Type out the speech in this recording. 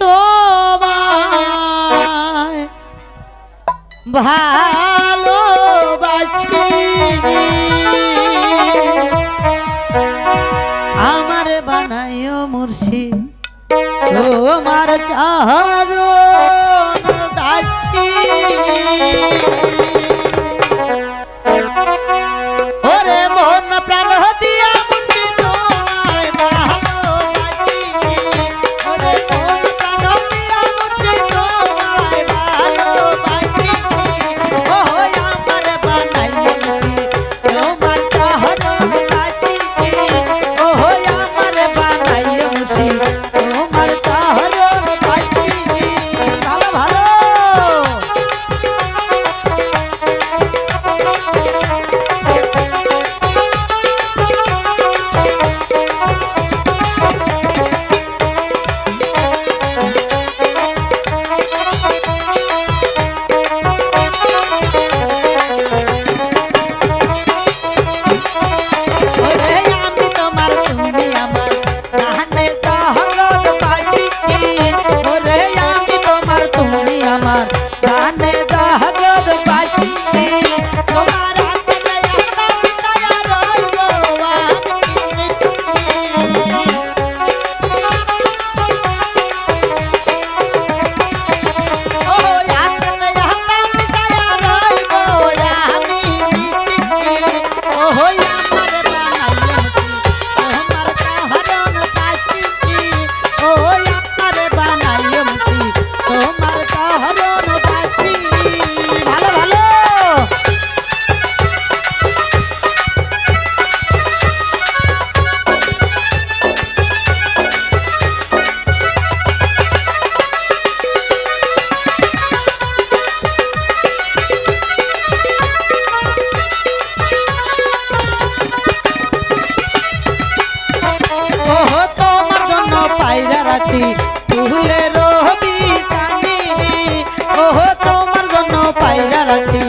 তোমায় ভালোবাসি। আমার বানাইও মুর্শি তোমার চাহর দাসী। আছি। তুলে রবি সানি। ওহ তোমার জন্য পাইরা রাখি।